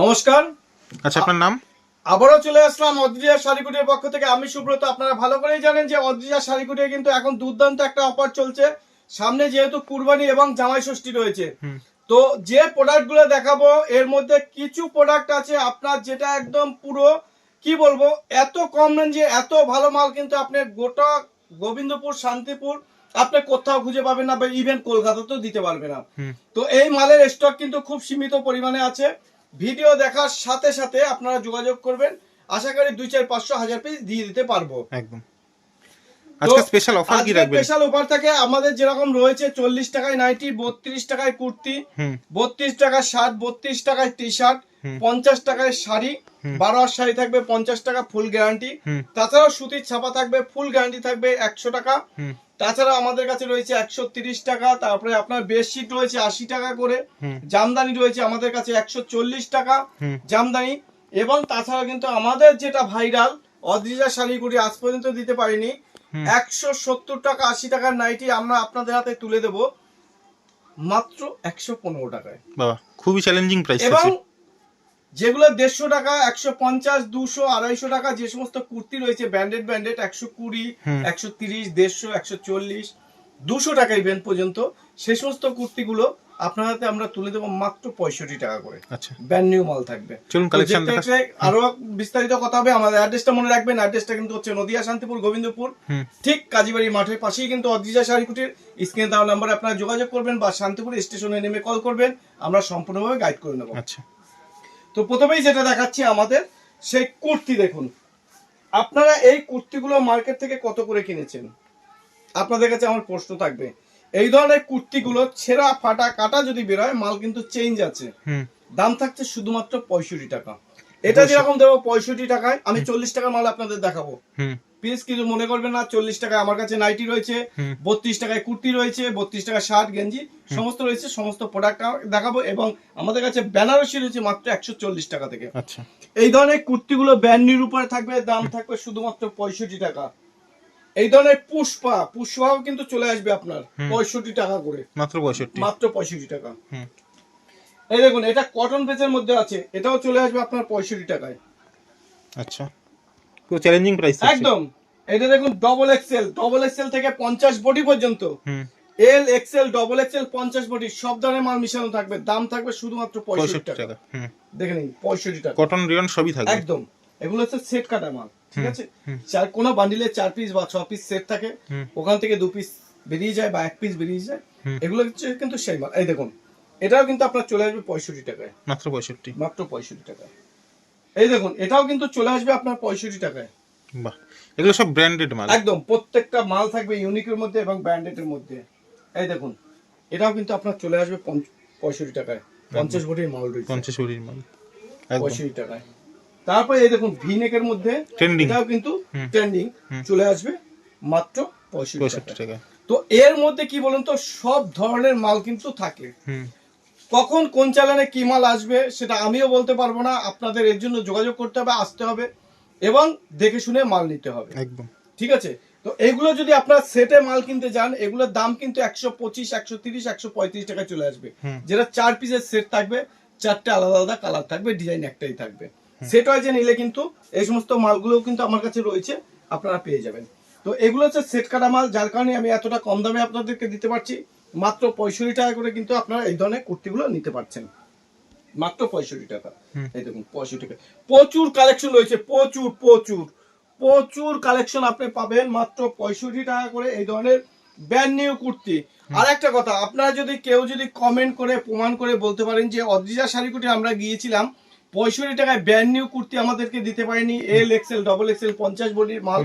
নমস্কার। আচ্ছা আপনার নাম? আবারও চলে আসলাম অদ্রিজা শাড়িকুটির পক্ষ থেকে। আমি সুব্রত আপনারা ভালো করেই জানেন যে অদ্রিজা শাড়িকুটির কিন্তু এখন দুর্দান্ত একটা অফার চলছে। সামনে যেহেতু কুরবানি এবং জামাই ষষ্ঠী রয়েছে। তো যে প্রোডাক্টগুলো দেখাবো এর মধ্যে কিছু প্রোডাক্ট আছে। আপনার যেটা একদম পুরো কি বলব এত কম রেঞ্জে এত ভালো মাল কিন্তু আপনি গোটা গোবিন্দপুর শান্তিপুর আপনি কোথাও খুঁজে পাবেন না বা ইভেন কলকাতাতেও দিতে পারবে না। তো এই মালের স্টক কিন্তু খুব সীমিত পরিমাণে আছে। ভিডিও দেখার সাথে সাথে আপনারা যোগাযোগ করবেন। আশা করি দুই চার পাঁচশো হাজার পিস দিয়ে দিতে পারব। একদম। আজকে স্পেশাল অফার কি রাখবেন? স্পেশাল অফার থাকে আমাদের যেরকম রয়েছে চল্লিশ টাকায় নাইটি বত্রিশ টাকায় কুর্তি হুম। বত্রিশ টাকায় শার্ট বত্রিশ টাকায় টাকায় শাড়ি শাড়ি থাকবে পঞ্চাশ টাকা ফুল গ্যারান্টি তাছাড়াও সুতির ছাপা থাকবে ফুল গ্যারান্টি থাকবে একশো টাকা। হুম। তাছাড়া আমাদের কাছে রয়েছে একশো টাকা তারপরে আপনার বেডশিট রয়েছে আশি টাকা করে জামদানি রয়েছে আমাদের কাছে একশো চল্লিশ টাকা জামদানি। এবং তাছাড়া কিন্তু আমাদের যেটা ভাইরাল অদ্রিজা শাড়িগুড়ি আজ পর্যন্ত দিতে পারিনি। একশো সত্তর টাকা আশি টাকার নাইটি আমরা আপনাদের হাতে তুলে দেব মাত্র একশো পনেরো টাকায়। বাবা খুবই চ্যালেঞ্জিং প্রাইস এবং যেগুলো দেড়শো টাকা একশো পঞ্চাশ দুশো আড়াইশো টাকা যে সমস্ত কুর্তি রয়েছে ব্যান্ডেড ব্যান্ডেড একশো কুড়ি একশো তিরিশ দেড়শো একশো চল্লিশ দুশো টাকা ইভেন্ট পর্যন্ত সে সমস্ত কুর্তিগুলো আপনার হাতে আমরা তুলে দেবো মাত্র পঁয়ষট্টি টাকা করে। আচ্ছা। ব্র্যান্ড নিউ মাল থাকবে। চলুন কালেকশন আরও বিস্তারিত কথা হবে আমাদের অ্যাড্রেসটা মনে রাখবেন অ্যাড্রেসটা কিন্তু হচ্ছে নদিয়া শান্তিপুর গোবিন্দপুর। ঠিক কাজীবাড়ি মাঠের পাশেই কিন্তু অদ্রিজা শাড়িকুটির স্ক্রিনে দেওয়া নাম্বারে আপনারা যোগাযোগ করবেন বা শান্তিপুর স্টেশনে নেমে কল করবেন আমরা সম্পূর্ণভাবে গাইড করে নেব। আচ্ছা। তো প্রথমেই যেটা দেখাচ্ছি আমাদের সেই কুর্তি দেখুন। আপনারা এই কুর্তিগুলো মার্কেট থেকে কত করে কিনেছেন? আপনাদের কাছে আমার প্রশ্ন থাকবে। এই ধরনের কুর্তিগুলো ছেঁড়া ফাটা কাটা যদি বেরোয় মাল কিন্তু চেঞ্জ আছে। দাম থাকছে শুধুমাত্র পঁয়ষট্টি টাকা। এটা যেরকম দেবো পঁয়ষট্টি টাকায় আমি চল্লিশ টাকার মাল আপনাদের দেখাবো। প্লিজ কিছু মনে করবেন না চল্লিশ টাকায় আমার কাছে নাইটি রয়েছে বত্রিশ টাকায় কুর্তি রয়েছে বত্রিশ টাকা শার্ট গেঞ্জি সমস্ত রয়েছে সমস্ত প্রোডাক্ট দেখাবো এবং আমাদের কাছে বেনারসি রয়েছে মাত্র একশো চল্লিশ টাকা থেকে। আচ্ছা। এই ধরনের কুর্তিগুলো ব্যান্ডির উপরে থাকবে দাম থাকবে শুধুমাত্র পঁয়ষট্টি টাকা। এই ধরনের পুষ্পা পুষ্পাও কিন্তু চলে আসবে আপনার পঁয়ষট্টি টাকা করে। মাত্র পঁয়ষট্টি। মাত্র পঁয়ষট্টি টাকা। এই দেখুন এটা কটন বেচের মধ্যে আছে এটাও চলে আসবে আপনার পঁয়ষট্টি টাকায়। আচ্ছা। চ্যালেঞ্জিং প্রাইস একদম। এটা দেখুন ডবল এক্সেল ডবল এক্সেল থেকে পঞ্চাশ বডি পর্যন্ত। এল এক্সেল ডবল এক্সেল পঞ্চাশ বডি সব ধরনের মাল মিশানো থাকবে। দাম থাকবে শুধুমাত্র পঁয়ষট্টি টাকা। দেখে নিন পঁয়ষট্টি টাকা। কটন রিয়ন সবই থাকবে। একদম। এগুলো হচ্ছে সেট কাটা মাল ঠিক আছে? চার কোনো বান্ডিলে চার পিস বা ছ পিস সেট থাকে। ওখান থেকে দু পিস বেরিয়ে যায় বা এক পিস বেরিয়ে যায়। এগুলো হচ্ছে কিন্তু সেই মাল। এই দেখুন এটাও কিন্তু আপনার চলে আসবে পঁয়ষট্টি টাকায়। মাত্র পঁয়ষট্টি। মাত্র পঁয়ষট্টি টাকায়। এই দেখুন এটাও কিন্তু চলে আসবে আপনার পঁয়ষট্টি টাকায়। বাহ। এগুলো সব ব্র্যান্ডেড মাল। একদম প্রত্যেকটা মাল থাকবে ইউনিকের মধ্যে এবং ব্র্যান্ডেডের মধ্যে। এই দেখুন এটাও কিন্তু আপনার চলে আসবে পঁয়ষট্টি টাকায়। পঞ্চাশ ভরির মাল রয়েছে। পঞ্চাশ কুড়ির মাল। পঁয়ষট্টি টাকায়। তারপরে এই দেখুন ভিনেকের মধ্যে Trending। এটাও কিন্তু ট্রেন্ডিং চলে আসবে মাত্র পঁয়ষট্টি টাকা তো এর মধ্যে কি বলুন তো সব ধরনের মাল কিন্তু থাকে। কখন কোন চালানে কি মাল আসবে সেটা আমিও বলতে পারব না। আপনাদের এর জন্য যোগাযোগ করতে হবে আসতে হবে। এবং দেখে শুনে মাল নিতে হবে। একদম। ঠিক আছে? তো এগুলো যদি আপনার সেটে মাল কিনতে যান এগুলোর দাম কিন্তু একশো পঁচিশ একশো তিরিশ একশো পঁয়ত্রিশ টাকা চলে আসবে। যেটা চার পিসের সেট থাকবে চারটে আলাদা আলাদা কালার থাকবে ডিজাইন একটাই থাকবে। সেট ওয়াইজে নিলে কিন্তু এই সমস্ত মালগুলো কিন্তু আমার কাছে রয়েছে আপনারা পেয়ে যাবেন। তো এগুলো হচ্ছে সেট কাটা মাল যার কারণে আমি এতটা কম দামে আপনাদেরকে দিতে পারছি। মাত্র পঁয়ষট্টি টাকা করে কিন্তু আপনারা এই ধরনের কুর্তিগুলো নিতে পারছেন। মাত্র পঁয়ষট্টি টাকা। এই দেখুন পঁয়ষট্টি টাকা। প্রচুর কালেকশন রয়েছে প্রচুর প্রচুর। প্রচুর কালেকশন আপনি পাবেন মাত্র পঁয়ষট্টি টাকা করে এই ধরনের ব্র্যান্ড নিউ কুর্তি। আর একটা কথা আপনারা যদি কেউ যদি কমেন্ট করে প্রমাণ করে বলতে পারেন যে অদ্রিজা শাড়িকুটি আমরা গিয়েছিলাম পঁয়ষট্টি টাকায় ব্র্যান্ড নিউ কুর্তি আমাদেরকে দিতে পারেনি এল এক্সেল ডবল এক্সেল পঞ্চাশ বডির মাল।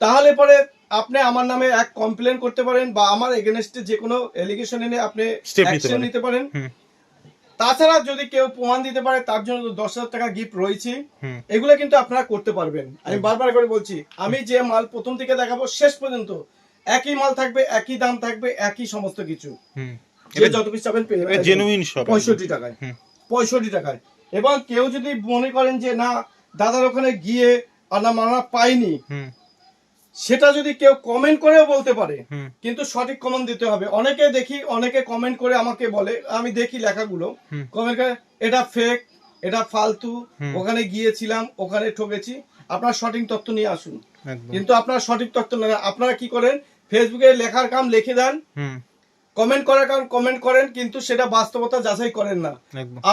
তাহলে পরে আপনি আমার নামে এক কমপ্লেন করতে পারেন বা আমার এগেনস্টে যে কোনো এলিগেশন এনে আপনি নিতে অ্যাকশন পারেন। নিতে পারেন। তাছাড়া যদি কেউ প্রমাণ দিতে পারে তার জন্য তো দশ হাজার টাকা গিফট রয়েছে। এগুলো কিন্তু আপনারা করতে পারবেন। আমি বারবার করে বলছি আমি যে মাল প্রথম থেকে দেখাবো শেষ পর্যন্ত একই মাল থাকবে একই দাম থাকবে একই সমস্ত কিছু। যত পিস চাবেন জেনুইন পঁয়ষট্টি টাকায়। পঁয়ষট্টি টাকায়। এবং কেউ যদি মনে করেন যে না দাদার ওখানে গিয়ে আনা মানা পাইনি সেটা যদি কেউ কমেন্ট করেও বলতে পারে কিন্তু সঠিক কমেন্ট দিতে হবে। অনেকে দেখি অনেকে কমেন্ট করে আমাকে বলে আমি দেখি লেখাগুলো কমেন্ট করে এটা ফেক এটা ফালতু ওখানে গিয়েছিলাম ওখানে ঠকেছি। আপনার সঠিক তথ্য নিয়ে আসুন। কিন্তু আপনার সঠিক তথ্য নেন আপনারা কি করেন? ফেসবুকে লেখার কাম লিখে দেন। কমেন্ট করার কাম কমেন্ট করেন কিন্তু সেটা বাস্তবতা যাচাই করেন না।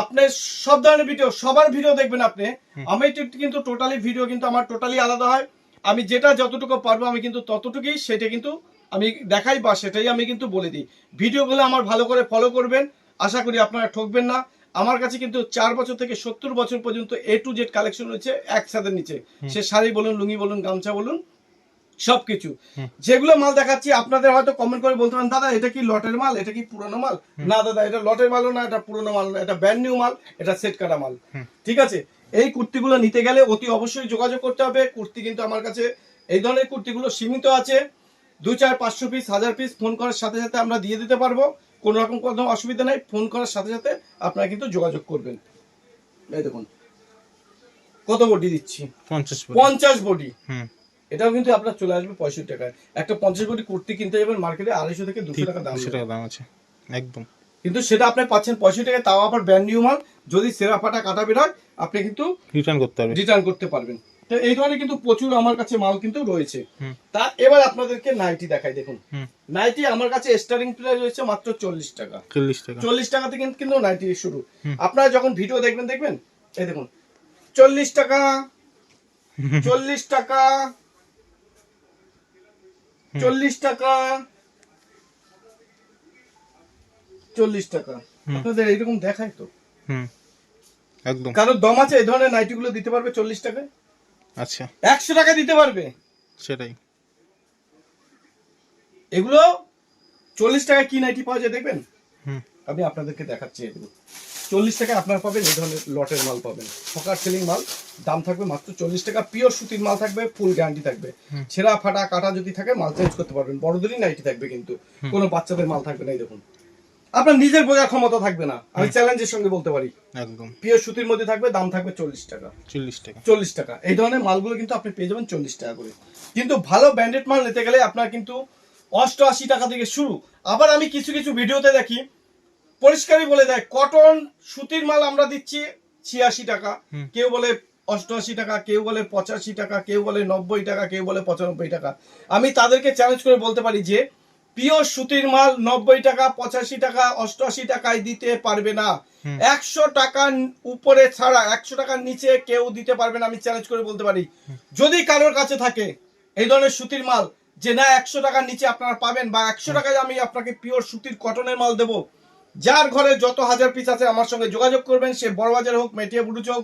আপনি সব ধরনের ভিডিও সবার ভিডিও দেখবেন আপনি। আমি কিন্তু টোটালি ভিডিও কিন্তু আমার টোটালি আলাদা হয়। আমি যেটা যতটুকু পারব আমি কিন্তু ততটুকুই সেটা কিন্তু আমি দেখাই বা সেটাই আমি কিন্তু বলে দিই। ভিডিওগুলো আমার ভালো করে ফলো করবেন। আশা করি আপনারা ঠকবেন না। আমার কাছে কিন্তু চার বছর থেকে সত্তর বছর পর্যন্ত এ টু জেড কালেকশন রয়েছে একসাথে নিচে। সে শাড়ি বলুন লুঙ্গি বলুন গামছা বলুন সবকিছু। যেগুলো মাল দেখাচ্ছি আপনাদের হয়তো কমেন্ট করে বলতে পারেন দাদা এটা কি লটের মাল? এটা কি পুরনো মাল? না দাদা এটা লটের মালও না এটা পুরনো মাল না এটা ব্র্যান্ড নিউ মাল এটা সেট কাটা মাল। ঠিক আছে? এই কুর্তিগুলো নিতে গেলে অতি অবশ্যই যোগাযোগ করতে হবে। কুর্তি কিন্তু আমার কাছে এই ধরনের কুর্তিগুলো সীমিত আছে। দু চার পাঁচশো পিস হাজার পিস ফোন করার সাথে সাথে আমরা দিয়ে দিতে পারব। কোনো রকম কোনো অসুবিধা নাই। ফোন করার সাথে সাথে আপনারা কিন্তু যোগাযোগ করবেন। এই দেখুন। কত বডি দিচ্ছি? পঞ্চাশ পঞ্চাশ বডি। হুম। এটাও কিন্তু আপনার চলে আসবে পঁয়ষট্টি টাকায়। একটা পঞ্চাশ কোটি কুর্তি কিনতে যাবেন মার্কেটে আড়াইশো থেকে দুশো টাকা দাম দুশো টাকা দাম আছে। একদম। কিন্তু সেটা আপনি পাচ্ছেন পঁয়ষট্টি টাকায় তাও আবার ব্র্যান্ড নিউ মাল। যদি সেরা ফাটা কাটা বের হয় আপনি কিন্তু রিটার্ন করতে হবে। রিটার্ন করতে পারবেন। তো এই ধরনের কিন্তু প্রচুর আমার কাছে মাল কিন্তু রয়েছে। তা এবার আপনাদেরকে নাইটি দেখাই দেখুন। নাইটি আমার কাছে স্টার্টিং প্রাইস রয়েছে মাত্র চল্লিশ টাকা। চল্লিশ টাকা। চল্লিশ টাকা থেকে কিন্তু নাইটি শুরু। আপনারা যখন ভিডিও দেখবেন দেখবেন? এই দেখুন। চল্লিশ টাকা চল্লিশ টাকা চল্লিশ টাকা চল্লিশ টাকা। আপনাদের এইরকম দেখায় তো। একদম। কারও দম আছে এই ধরনের দিতে পারবে চল্লিশ টাকায়? আচ্ছা। একশো টাকা দিতে পারবে? সেটাই। এগুলো চল্লিশ টাকা কি নাইটি পাওয়া যায় দেখবেন? আমি আপনাদেরকে দেখাচ্ছি এগুলো। চল্লিশ টাকা আপনারা পাবেন এই ধরনের লটের মাল পাবেন। ফকার সেলিং মাল দাম থাকবে মাত্র চল্লিশ টাকা। পিওর সুতির মাল থাকবে ফুল গ্যারান্টি থাকবে। ছেঁড়া ফাটা কাটা যদি থাকে মাল চেঞ্জ করতে পারবেন। বড়দেরই নাইটি থাকবে কিন্তু। কোনো বাচ্চাদের মাল থাকবে না এই দেখুন। আপনার নিজের বোঝার ক্ষমতা থাকবে না। আমি চ্যালেঞ্জের সঙ্গে বলতে পারি। একদম। পিওর সুতির মধ্যে থাকবে দাম থাকবে চল্লিশ টাকা। চল্লিশ টাকা। চল্লিশ টাকা। এই ধরনের মালগুলো কিন্তু আপনি পেয়ে যাবেন চল্লিশ টাকা করে। কিন্তু ভালো ব্র্যান্ডেড মাল নিতে গেলে আপনার কিন্তু অষ্টআশি টাকা থেকে শুরু। আবার আমি কিছু কিছু ভিডিওতে দেখি পরিষ্কারই বলে দেয় কটন সুতির মাল আমরা দিচ্ছি ছিয়াশি টাকা। কেউ বলে অষ্টআশি টাকা কেউ বলে পঁচাশি টাকা কেউ বলে নব্বই টাকা কেউ বলে পঁচানব্বই টাকা। আমি তাদেরকে চ্যালেঞ্জ করে বলতে পারি যে পিওর সুতির মাল নব্বই টাকা পঁচাশি টাকা অষ্টআশি টাকায় দিতে পারবে না। একশো টাকার উপরে ছাড়া একশো টাকার নিচে কেউ দিতে পারবে না আমি চ্যালেঞ্জ করে বলতে পারি। যদি কারোর কাছে থাকে এই ধরনের সুতির মাল যে না একশো টাকার নিচে আপনারা পাবেন বা একশো টাকায় আমি আপনাকে পিওর সুতির কটনের মাল দেবো। যার ঘরে যত হাজার পিস আছে আমার সঙ্গে যোগাযোগ করবেন সে বড়বাজার হোক মেটিয়া বুটুচ হোক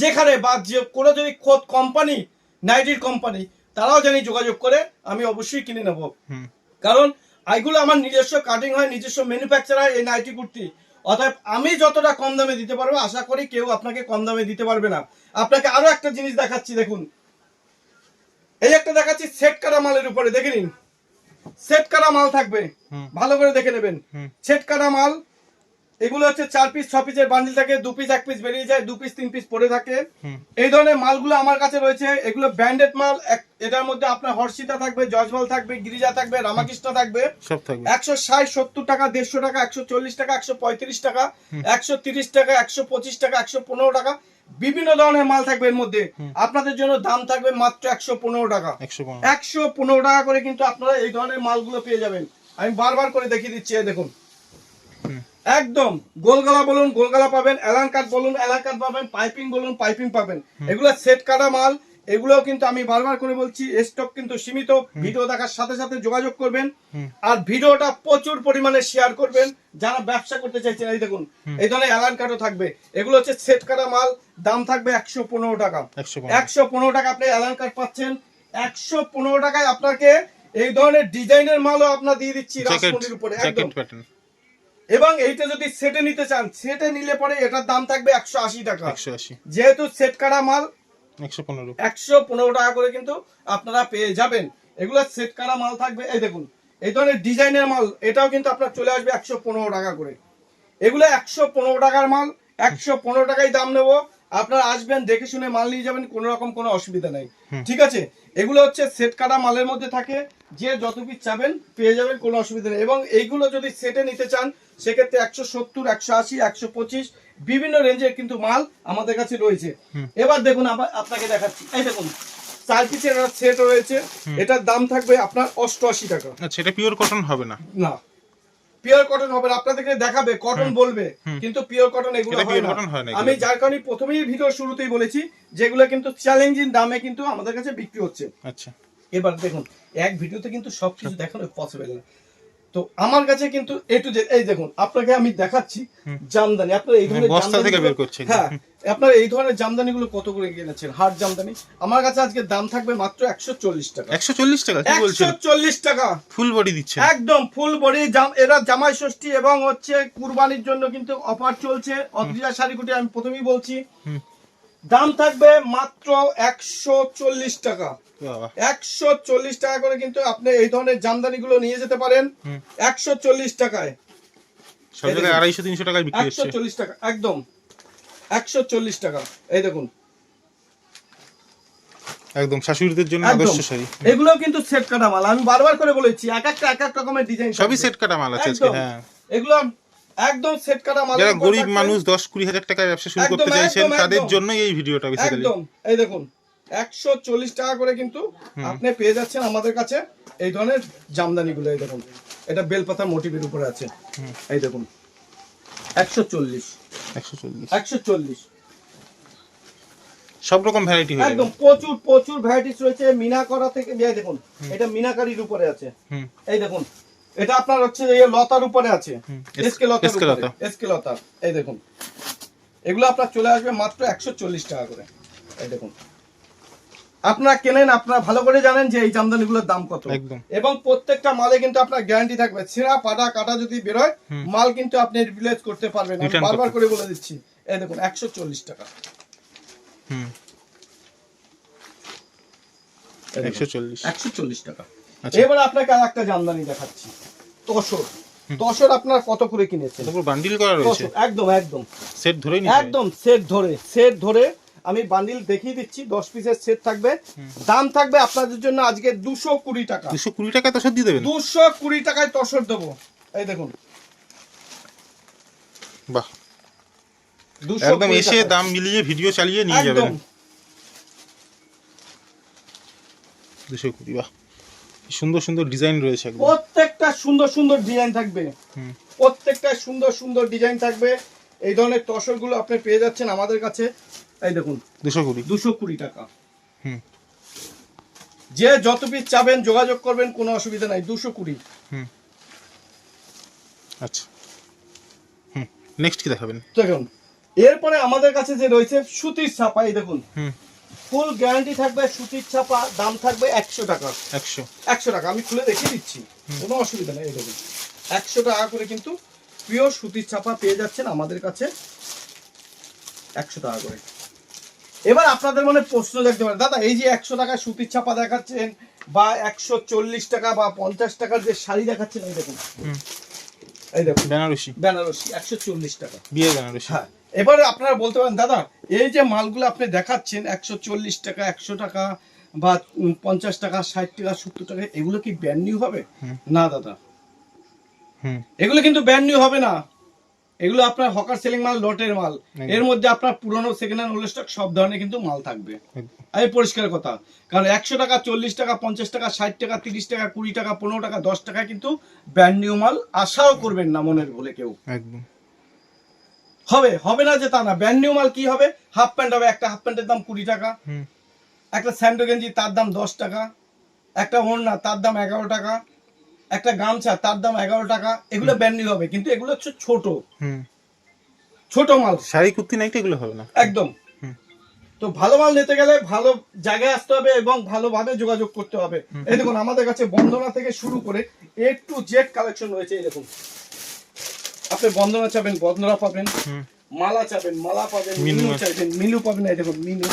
যেখানে বা যে কোনো যদি খোদ কোম্পানি নাইটির কোম্পানি তারাও জানি যোগাযোগ করে আমি অবশ্যই কিনে নেব। কারণ এইগুলো আমার নিজস্ব কাটিং হয় নিজস্ব ম্যানুফ্যাকচার হয় এই নাইটি কুর্তি। অর্থাৎ আমি যতটা কম দামে দিতে পারব আশা করি কেউ আপনাকে কম দামে দিতে পারবে না। আপনাকে আরও একটা জিনিস দেখাচ্ছি দেখুন। এই একটা দেখাচ্ছি সেট কাটা মালের উপরে দেখে নিন। সেট কাটা মাল থাকবে। ভালো করে দেখে নেবেন। সেট কাটা মাল এগুলো হচ্ছে চার পিস ছ পিসের বান্ডিল থাকে দু পিস এক পিস বেরিয়ে যায় দু পিস তিন পিস পড়ে থাকে। এই ধরনের মালগুলো আমার কাছে রয়েছে। এগুলো ব্র্যান্ডেড মাল এটার মধ্যে আপনার হর্ষিতা থাকবে জজমাল থাকবে গিরিজা থাকবে রামাকৃষ্ণ থাকবে। একশো ষাট সত্তর টাকা দেড়শো টাকা একশো চল্লিশ টাকা একশো পঁয়ত্রিশ টাকা একশো তিরিশ টাকা একশো পঁচিশ টাকা একশো পনেরো টাকা বিভিন্ন ধরনের মাল থাকবে এর মধ্যে। আপনাদের জন্য দাম থাকবে মাত্র একশো পনেরো টাকা। একশো পনেরো। টাকা করে কিন্তু আপনারা এই ধরনের মালগুলো পেয়ে যাবেন। আমি বারবার করে দেখিয়ে দিচ্ছি দেখুন। একদম। গোলগালা বলুন গোলগালা পাবেন অ্যালান কাট বলুন এলান কাট পাবেন পাইপিং বলুন পাইপিং পাবেন। এগুলো সেট কাটা মাল এগুলোও কিন্তু আমি বারবার করে বলছি স্টক কিন্তু সীমিত। ভিডিও দেখার সাথে সাথে যোগাযোগ করবেন। আর ভিডিওটা প্রচুর পরিমাণে শেয়ার করবেন। যারা ব্যবসা করতে চাইছেন এই দেখুন এই ধরনের অ্যালান কাটও থাকবে। এগুলো হচ্ছে সেট কাটা মাল দাম থাকবে একশো পনেরো টাকা। একশো পনেরো। টাকা আপনি অ্যালান কার্ড পাচ্ছেন। একশো পনেরো টাকায় আপনাকে এই ধরনের ডিজাইনের মালও আপনার দিয়ে দিচ্ছি জ্যাকেট উপরে একদম। এবং এইটা যদি সেটে নিতে চান সেটে নিলে পরে এটার দাম থাকবে একশো আশি টাকা। একশো আশি। যেহেতু সেট কাটা মাল একশো পনেরো। একশো পনেরো টাকা করে কিন্তু আপনারা পেয়ে যাবেন। এগুলো সেট কাটা মাল থাকবে এই দেখুন এই ধরনের ডিজাইনের মাল এটাও কিন্তু আপনার চলে আসবে একশো পনেরো টাকা করে। এগুলো একশো পনেরো টাকার মাল একশো পনেরো টাকায় দাম নেব। আপনারা আসবেন দেখে শুনে মাল নিয়ে যাবেন কোনো রকম কোনো অসুবিধা নাই। ঠিক আছে? এগুলো হচ্ছে সেট কাটা মালের মধ্যে থাকে যে যত পিস চাবেন পেয়ে যাবেন কোনো অসুবিধা নেই। এবং এইগুলো যদি সেটে নিতে চান সেক্ষেত্রে একশো সত্তর একশো আশি একশো পঁচিশ বিভিন্ন রেঞ্জের কিন্তু মাল আমাদের কাছে রয়েছে। এবার দেখুন আপনাকে দেখাচ্ছি। এই দেখুন চার পিসের সেট রয়েছে। এটার দাম থাকবে আপনার অষ্টআশি টাকা। আচ্ছা এটা পিওর কটন হবে না? না। পিওর কটন হবে আপনাদেরকে দেখাবে কটন বলবে। কিন্তু পিওর কটন এগুলো হয় না। cotton না এগুলো। আমি যার কারণে প্রথমেই ভিডিও শুরুতেই বলেছি যেগুলো কিন্তু চ্যালেঞ্জিং দামে কিন্তু আমাদের কাছে বিক্রি হচ্ছে। আচ্ছা। এবার দেখুন এক ভিডিওতে কিন্তু সবকিছু দেখানো পসিবল না। তো আমার কাছে কিন্তু এ টু এই দেখুন আপনাকে আমি দেখাচ্ছি জামদানি। আপনার এই ধরনের বস্তা থেকে বের করছেন। হ্যাঁ আপনার এই ধরনের জামদানি গুলো কত করে কিনেছেন? হাট জামদানি। আমার কাছে আজকে দাম থাকবে মাত্র একশো চল্লিশ টাকা। একশো চল্লিশ টাকা কি একশো চল্লিশ টাকা। ফুল বডি দিচ্ছেন। একদম ফুল বডি জাম এরা জামাই ষষ্ঠী এবং হচ্ছে কুরবানির জন্য কিন্তু অফার চলছে। অদ্রিজা শাড়িকুটি আমি প্রথমেই বলছি। দাম থাকবে মাত্র একশো চল্লিশ টাকা। একশো চল্লিশ টাকা করে কিন্তু আপনি এই ধরনের জামদানি গুলো নিয়ে যেতে পারেন। একশো চল্লিশ টাকায়। সব জায়গায় আড়াইশো তিনশো টাকায় বিক্রি একশো চল্লিশ টাকা একদম। একশো চল্লিশ টাকা। এই দেখুন। একদম শাশুড়িদের জন্য আদর্শ শাড়ি। এগুলো কিন্তু সেট কাটা মাল। আমি বারবার করে বলেছি এক একটা এক এক রকমের ডিজাইন সবই সেট কাটা মাল আছে হ্যাঁ। এগুলো একদম সেট কাটা মাল যারা গরিব মানুষ হাজার ব্যবসা শুরু করতে চাইছেন তাদের। জন্যই এই ভিডিওটা বেসিক্যালি একদম। এই দেখুন একশো চল্লিশ টাকা করে কিন্তু আপনি পেয়ে যাচ্ছেন আমাদের কাছে এই ধরনের জামদানি গুলো এই দেখুন। এটা বেলপাতা মোটিভের উপরে আছে। এই দেখুন একশো চল্লিশ। একশো চল্লিশ। একশো চল্লিশ। সব রকম ভ্যারাইটি হয়ে একদম প্রচুর প্রচুর ভ্যারাইটিস রয়েছে। মিনা করা থেকে দেখুন এটা মিনাকারির উপরে আছে। এই দেখুন এটা আপনার হচ্ছে এই লতার উপরে আছে। এসকে লতার এসকে উপরে। লতা। এসকে লতা এই দেখুন। এগুলো আপনার চলে আসবে মাত্র একশো চল্লিশ টাকা করে। এই দেখুন। আপনারা কেনেন আপনারা ভালো করে জানেন যে এই জামদানিগুলোর দাম কত। এবং প্রত্যেকটা মালে কিন্তু আপনার গ্যারান্টি থাকবে। ছেঁড়া পাটা কাটা যদি বেরোয়। মাল কিন্তু আপনি রিপ্লেস করতে পারবেন। আমি বারবার করে বলে দিচ্ছি। এই দেখুন একশো চল্লিশ টাকা। হুম। এই দেখুন। একশো চল্লিশ। একশো চল্লিশ টাকা। আচ্ছা। এবার আপনাকে আর একটা জামদানি দেখাচ্ছি। তসর তসর আপনার কত করে কিনেছেন? বান্ডিল করা রয়েছে। একদম একদম। সেট ধরেই নিতে একদম সেট ধরে সেট ধরে আমি বান্ডিল দেখিয়ে দিচ্ছি দশ পিসের সেট থাকবে। দাম থাকবে আপনাদের জন্য আজকে দুশো কুড়ি টাকা। দুশো কুড়ি টাকা তো সব দিয়ে দেবেন? দুশো কুড়ি টাকায় তসর দেবো। এই দেখুন। বাহ। একদম এসে দাম মিলিয়ে ভিডিও চালিয়ে নিয়ে যাবেন। দুশো কুড়ি বাহ। সুন্দর সুন্দর ডিজাইন রয়েছে প্রত্যেকটা সুন্দর সুন্দর ডিজাইন থাকবে। হুম। প্রত্যেকটা সুন্দর সুন্দর ডিজাইন থাকবে। এই ধরনের তসরগুলো আপনি পেয়ে যাচ্ছেন আমাদের কাছে। এই দেখুন দুশো কুড়ি। দুশো কুড়ি টাকা। হুম। যে যত পিস চাবেন যোগাযোগ করবেন কোনো অসুবিধা নাই। দুশো কুড়ি। হুম। আচ্ছা। হুম। নেক্সট কি দেখাবেন? দেখুন এরপরে আমাদের কাছে যে রয়েছে সুতির ছাপা এই দেখুন। হুম। ফুল গ্যারান্টি থাকবে সুতির ছাপা দাম থাকবে একশো টাকা। একশো। একশো টাকা আমি খুলে দেখিয়ে দিচ্ছি। কোনো অসুবিধা নেই দেখুন। একশো টাকা করে কিন্তু পিওর সুতির ছাপা পেয়ে যাচ্ছেন আমাদের কাছে একশো টাকা করে। এবার আপনাদের মনে প্রশ্ন দেখতে পারে দাদা এই যে একশো টাকা সুতির ছাপা দেখাচ্ছেন বা একশো চল্লিশ টাকা বা পঞ্চাশ টাকার যে শাড়ি দেখাচ্ছেন এই দেখুন। এই দেখুন। বেনারসি। বেনারসি একশো চল্লিশ টাকা। বিয়ে বেনারসি। হ্যাঁ। এবারে আপনারা বলতে পারেন দাদা এই যে মালগুলো আপনি দেখাচ্ছেন একশো চল্লিশ টাকা একশো টাকা বা পঞ্চাশ টাকা ষাট টাকা সত্তর টাকা এগুলো কি ব্যান্ড নিউ হবে? না দাদা। এগুলো কিন্তু ব্যান্ড নিউ হবে না। এগুলো আপনার হকার সেলিং মাল লটের মাল। এর মধ্যে আপনার পুরনো সেকেন্ড হ্যান্ড ওল্ড স্টক সব ধরনের কিন্তু মাল থাকবে। আমি পরিষ্কার কথা। কারণ একশো টাকা চল্লিশ টাকা পঞ্চাশ টাকা ষাট টাকা তিরিশ টাকা কুড়ি টাকা পনেরো টাকা দশ টাকা কিন্তু ব্যান্ড নিউ মাল আশাও করবেন না মনের বলে কেউ। একদম। হবে হবে না যে তা না। ব্র্যান্ড নিউ মাল কি হবে? হাফ প্যান্ট হবে একটা হাফ প্যান্টের দাম কুড়ি টাকা। একটা স্যান্ডো গেঞ্জি তার দাম দশ টাকা। একটা ওড়না তার দাম এগারো টাকা। একটা গামছা তার দাম এগারো টাকা। এগুলো ব্র্যান্ড নিউ হবে কিন্তু এগুলো হচ্ছে ছোট। ছোট মাল। শাড়ি কুর্তি নাইটি এগুলো হবে না? একদম। তো ভালো মাল নিতে গেলে ভালো জায়গায় আসতে হবে এবং ভালোভাবে যোগাযোগ করতে হবে। এই দেখুন আমাদের কাছে বন্দনা থেকে শুরু করে এ টু জেড কালেকশন রয়েছে এই দেখুন। আপনি বন্দনা চাবেন বন্দনা পাবেন মালা চাবেন মালা পাবেন মিনু চাইবেন মিনু পাবেন এই দেখুন মিনু।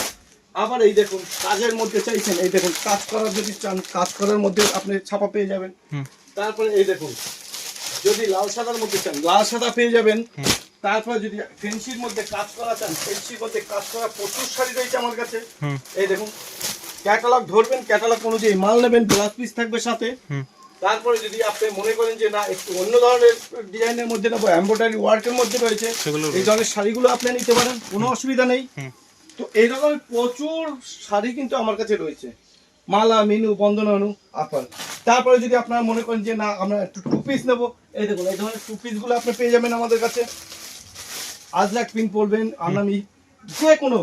আবার এই দেখুন কাজের মধ্যে চাইছেন এই দেখুন কাজ করার যদি চান কাজ করার মধ্যে আপনি ছাপা পেয়ে যাবেন। তারপরে এই দেখুন যদি লাল সাদার মধ্যে চান লাল সাদা পেয়ে যাবেন। তারপরে যদি ফেন্সির মধ্যে কাজ করা চান ফেন্সির মধ্যে কাজ করা প্রচুর শাড়ি রয়েছে আমার কাছে। এই দেখুন ক্যাটালগ ধরবেন ক্যাটালগ অনুযায়ী মাল নেবেন ব্লাউজ পিস থাকবে সাথে। তারপরে যদি আপনি মনে করেন যে না একটু অন্য ধরনের ডিজাইনের মধ্যে নেব এমব্রয়ডারি ওয়ার্কের মধ্যে রয়েছে এই ধরনের শাড়িগুলো আপনি নিতে পারেন কোনো অসুবিধা নেই। তো এই রকমের প্রচুর শাড়ি কিন্তু আমার কাছে রয়েছে। মালা মিনু বন্দনানু আপার তারপরে যদি আপনারা মনে করেন যে না আমরা একটু টু পিস নেব এই দেখুন এই ধরনের টু পিসগুলো আপনি পেয়ে যাবেন আমাদের কাছে। আজরাক পিন পরবেন আনামি যে কোনো।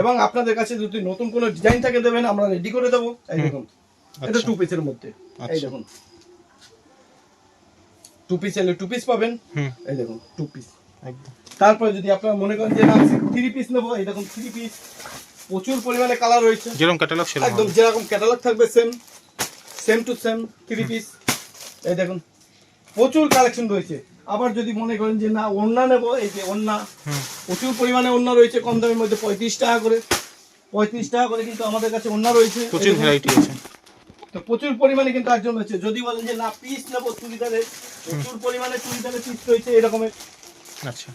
এবং আপনাদের কাছে যদি নতুন কোনো ডিজাইন থাকে দেবেন আমরা রেডি করে দেবো। এই দেখুন। এটা আচ্ছা। টু পিসের মধ্যে। এই আচ্ছা। দেখুন। টু পিস এলে টু পিস পাবেন। এই দেখুন টু পিস একদম। তারপরে যদি আপনারা মনে করেন যে না থ্রি পিস নেব এই দেখুন থ্রি পিস প্রচুর পরিমাণে কালার রয়েছে। যেরকম ক্যাটালগ সেরকম একদম যেরকম ক্যাটালগ থাকবে same same to same three piece এই দেখুন প্রচুর কালেকশন রয়েছে। আবার যদি মনে করেন যে না ওড়না নেব এই যে হুম। প্রচুর পরিমাণে ওড়না রয়েছে কম দামের মধ্যে পঁয়ত্রিশ টাকা করে। পঁয়ত্রিশ টাকা করে কিন্তু আমাদের কাছে ওড়না রয়েছে। প্রচুর ভ্যারাইটি আছে। তো প্রচুর পরিমাণে কিন্তু একজন রয়েছে যদি বলেন যে না পিস নেব চুড়িদারের প্রচুর পরিমাণে চুড়িদারের পিস রয়েছে এরকমের আচ্ছা।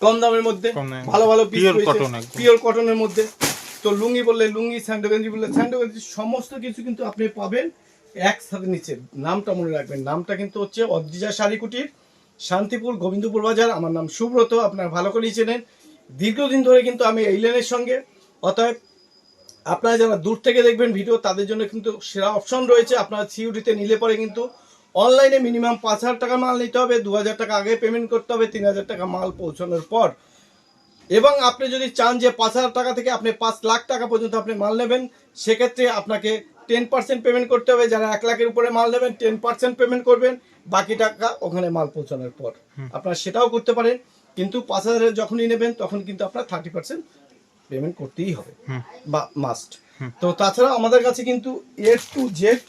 কম দামের মধ্যে ভালো ভালো cotton একদম। পিওর কটনের মধ্যে। তো লুঙ্গি বললে লুঙ্গি স্যান্ডো গেঞ্জি বললে স্যান্ডো গেঞ্জি সমস্ত কিছু কিন্তু আপনি পাবেন একসাথে নিচে। নামটা মনে রাখবেন। নামটা কিন্তু হচ্ছে অদ্রিজা শাড়ি কুটির শান্তিপুর গোবিন্দপুর বাজার। আমার নাম সুব্রত আপনার ভালো করেই চেনেন। দীর্ঘদিন ধরে কিন্তু আমি এই লেনের সঙ্গে। অতএব আপনারা যারা দূর থেকে দেখবেন ভিডিও তাদের জন্য কিন্তু সেরা অপশন রয়েছে। আপনারা সিউডিতে নিলে পরে কিন্তু অনলাইনে মিনিমাম পাঁচ হাজার টাকা মাল নিতে হবে দু হাজার টাকা আগে পেমেন্ট করতে হবে তিন হাজার টাকা মাল পৌঁছানোর পর। এবং আপনি যদি চান যে পাঁচ হাজার টাকা থেকে আপনি পাঁচ লাখ টাকা পর্যন্ত আপনি মাল নেবেন সেক্ষেত্রে আপনাকে টেন পার্সেন্ট পেমেন্ট করতে হবে। যারা এক লাখের উপরে মাল নেবেন টেন পার্সেন্ট পেমেন্ট করবেন বাকি টাকা ওখানে মাল পৌঁছানোর পর। আপনারা সেটাও করতে পারেন। কিন্তু পাঁচ হাজারের যখনই নেবেন তখন কিন্তু আপনার থার্টি পার্সেন্ট পেমেন্ট করতেই হবে। বা মাস্ট তো তাছাড়া আমাদের কাছে কিন্তু এ টু জেড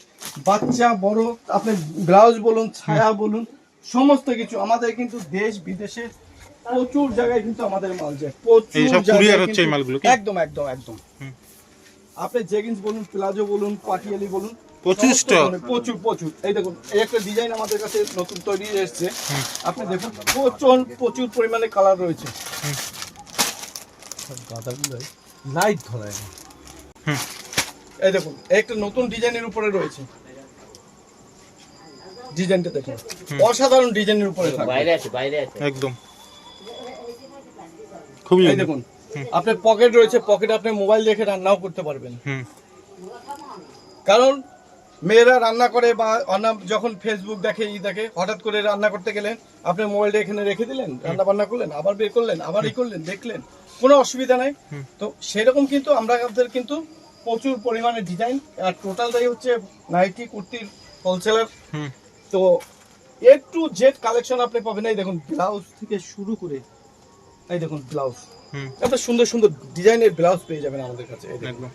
বাচ্চা বড় আপনি ব্লাউজ বলুন ছায়া বলুন সমস্ত কিছু আমাদের কিন্তু দেশ বিদেশে প্রচুর জায়গায় কিন্তু আমাদের মাল যায়। প্রচুর হচ্ছে এই মালগুলো একদম একদম একদম। আপনি জেগিন্স বলুন প্লাজো বলুন পাটিয়ালি বলুন প্রচুর প্রচুর প্রচুর। এই দেখুন এই একটা ডিজাইন আমাদের কাছে নতুন তৈরি এসেছে। আপনি দেখুন প্রচুর প্রচুর পরিমাণে কালার রয়েছে। লাইট ধরায় না। এই দেখুন একটা নতুন ডিজাইনের উপরে রয়েছে। ডিজাইনটা দেখুন। অসাধারণ ডিজাইনের উপরে বাইরে আছে বাইরে আছে। একদম। খুবই এই দেখুন আপনার পকেট রয়েছে পকেটে আপনি মোবাইল রেখে রান্নাও করতে পারবেন। কারণ মেয়েরা রান্না করে বা অন্য যখন ফেসবুক দেখে ই দেখে হঠাৎ করে রান্না করতে গেলেন আপনি মোবাইলটা এখানে রেখে দিলেন রান্না বান্না করলেন আবার বের করলেন আবার ই করলেন দেখলেন কোনো অসুবিধা নাই। তো সেরকম কিন্তু আমরা আপনাদের কিন্তু প্রচুর পরিমাণে ডিজাইন আর টোটালটাই হচ্ছে নাইটি কুর্তির হোলসেলার হুম। তো এ টু জেড কালেকশন আপনি পাবেন। এই দেখুন ব্লাউজ থেকে শুরু করে এই দেখুন ব্লাউজ হুম। একটা সুন্দর সুন্দর ডিজাইনের ব্লাউজ পেয়ে যাবেন আমাদের কাছে এই দেখুন। একদম।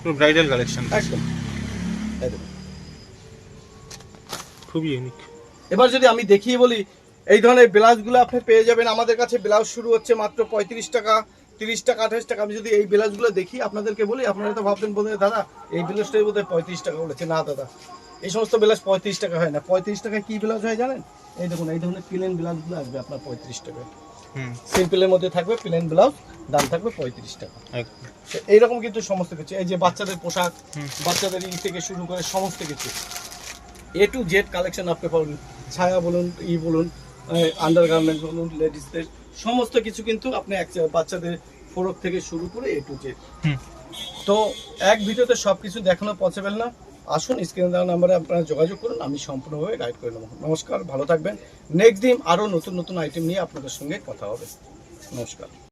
পুরো ব্রাইডাল কালেকশন একদম। এই দেখুন। খুবই ইউনিক এবার যদি আমি দেখিয়ে বলি এই ধরনের ব্লাউজগুলো আপনি পেয়ে যাবেন। আমাদের কাছে ব্লাউজ শুরু হচ্ছে মাত্র পঁয়ত্রিশ টাকা তিরিশ টাকা আঠাশ টাকা। আমি যদি এই ব্লাউজগুলো দেখি আপনাদেরকে বলি আপনারা তো ভাবছেন বোধ দাদা এই ব্লাউজটাই বোধ হয় পঁয়ত্রিশ টাকা বলেছে না দাদা এই সমস্ত ব্লাউজ পঁয়ত্রিশ টাকা হয় না। পঁয়ত্রিশ টাকা কি ব্লাউজ হয় জানেন? এই দেখুন এই ধরনের প্লেন ব্লাউজগুলো আসবে আপনার পঁয়ত্রিশ টাকা হুম। সিম্পলের মধ্যে থাকবে প্লেন ব্লাউজ দাম থাকবে পঁয়ত্রিশ টাকা। তো এইরকম কিন্তু সমস্ত কিছু। এই যে বাচ্চাদের পোশাক বাচ্চাদের ই থেকে শুরু করে সমস্ত কিছু। এ টু জেড কালেকশন আপনি পাবেন। ছায়া বলুন ই বলুন আন্ডার গার্মেন্ট বলুন লেডিসদের সমস্ত কিছু কিন্তু আপনি এক বাচ্চাদের ফোরক থেকে শুরু করে এ টু জেড হুম। তো এক ভিডিওতে সব কিছু দেখানো পসিবল না। আসুন স্ক্রিনে দেওয়া নাম্বারে আপনারা যোগাযোগ করুন আমি সম্পূর্ণভাবে গাইড করে নেব। নমস্কার ভালো থাকবেন। নেক্সট দিন আরও নতুন নতুন আইটেম নিয়ে আপনাদের সঙ্গে কথা হবে। নমস্কার।